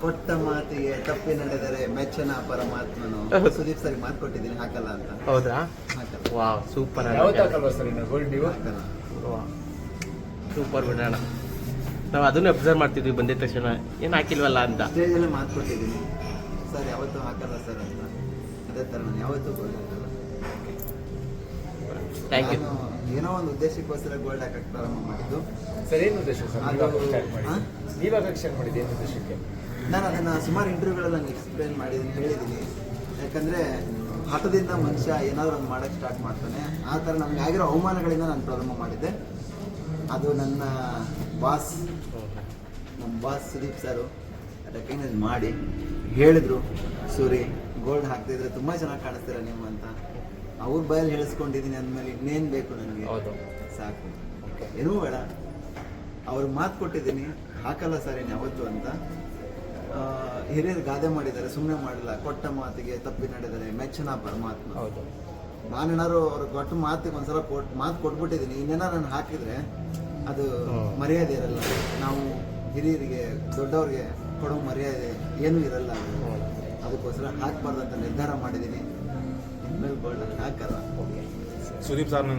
ಕೊಟ್ಟ ಮಾತಿಗೆ ತಪ್ಪಿ ನಡೆದರೆ ಮೆಚ್ಚನ ಪರಮಾತ್ಮನು. ಸುದೀಪ್ ಸರಿ ಮಾತು ಕೊಟ್ಟಿದ್ದೀನಿ ಹಾಕಲ್ಲ ಅಂತ. ಹೌದಾ? ಹಾಕಲ್ಲ. ವಾವ್ ಸೂಪರ್ ಸೂಪರ್ ಬಿಡೋಣ. ನಾವು ಅದನ್ನೇ ಅಬ್ಸರ್ವ್ ಮಾಡ್ತಿದ್ವಿ ಬಂದಿದ ತಕ್ಷಣ. ಏನು ಹಾಕಿಲ್ವಲ್ಲ ಅಂತ. ಸ್ಟೇಜಲ್ಲೇ ಮಾತು ಕೊಟ್ಟಿದ್ದೀನಿ ಸರ್ ಯಾವತ್ತೂ ಹಾಕಲ್ಲ ಸರ್ ಅಂತ. ಅದೇ ಥರ ನಾನು ಯಾವತ್ತೂ ಥ್ಯಾಂಕ್ ಯು ಏನೋ ಒಂದು ಉದ್ದೇಶಕ್ಕೋಸ್ಕರ ಗೋಲ್ಡ್ ಹಾಕಕ್ಕೆ ಪ್ರಾರಂಭ ಮಾಡಿದ್ದು. ಸರ್ ಏನು ಉದ್ದೇಶ ಸರ್? ನೀವಾಗ ಶೇರ್ ಮಾಡಿದ್ದು? ಏನು ಉದ್ದೇಶಕ್ಕೆ? ನಾನು ಅದನ್ನು ಸುಮಾರು ಇಂಟರ್ವ್ಯೂಗಳಲ್ಲಿ ನಾನು ಎಕ್ಸ್ಪ್ಲೇನ್ ಮಾಡಿದ್ದೀನಿ ಹೇಳಿದ್ದೀನಿ. ಯಾಕಂದರೆ ಹಠದಿಂದ ಮನುಷ್ಯ ಏನಾದರೂ ಒಂದು ಮಾಡೋಕ್ಕೆ ಸ್ಟಾರ್ಟ್ ಮಾಡ್ತಾನೆ. ಆ ಥರ ನನಗೆ ಆಗಿರೋ ಅವಮಾನಗಳಿಂದ ನಾನು ಪ್ರಾರಂಭ ಮಾಡಿದ್ದೆ. ಅದು ನನ್ನ ಬಾಸ್ ನಮ್ಮ ಬಾಸ್ ಸುದೀಪ್ ಸರು ರೆಕಗ್ನೈಸ್ ಮಾಡಿ ಹೇಳಿದರು. ಸೂರಿ ಗೋಲ್ಡ್ ಹಾಕ್ತಿದ್ರೆ ತುಂಬ ಚೆನ್ನಾಗಿ ಕಾಣಿಸ್ತೀರ ನೀವು ಅಂತ. ಅವ್ರ ಬಯಲು ಹೇಳಿಸ್ಕೊಂಡಿದ್ದೀನಿ ಅಂದಮೇಲೆ ಇನ್ನೇನು ಬೇಕು ನನಗೆ? ಹೌದು. ಸಾಕು. ಏನೂ ಬೇಡ. ಅವ್ರಿಗೆ ಮಾತು ಕೊಟ್ಟಿದ್ದೀನಿ. ಹಾಕಲ್ಲ ಸರ್ ಏನು ಯಾವತ್ತು ಅಂತ. ಆ, ಹಿರಿಯರು ಗಾದೆ ಮಾಡಿದ್ದಾರೆ. ಸುಮ್ಮನೆ ಮಾಡಿಲ್ಲ. ಕೊಟ್ಟ ಮಾತಿಗೆ ತಪ್ಪಿ ನಡೆದರೆ ಮೆಚ್ಚನ ಪರಮಾತ್ಮ. ಹೌದು. ನಾನೇನಾದ್ರು ಅವ್ರ ಕೊಟ್ಟ ಮಾತಿಗೆ ಒಂದ್ಸಲ ಕೊಟ್ಟು ಮಾತು ಕೊಟ್ಬಿಟ್ಟಿದ್ದೀನಿ. ಇನ್ನೇನಾರು ನಾನು ಹಾಕಿದ್ರೆ ಅದು. ಮರ್ಯಾದೆ ಇರಲ್ಲ. ನಾವು ಹಿರಿಯರಿಗೆ ದೊಡ್ಡವ್ರಿಗೆ ಕೊಡೋ ಮರ್ಯಾದೆ ಏನೂ ಇರಲ್ಲ. ಅದು. ಅದಕ್ಕೋಸ್ಕರ ಹಾಕ್ಬಾರ್ದು ಅಂತ ನಿರ್ಧಾರ ಮಾಡಿದ್ದೀನಿ. ಇನ್ಮೇಲೆ ಗೋಲ್ಡ್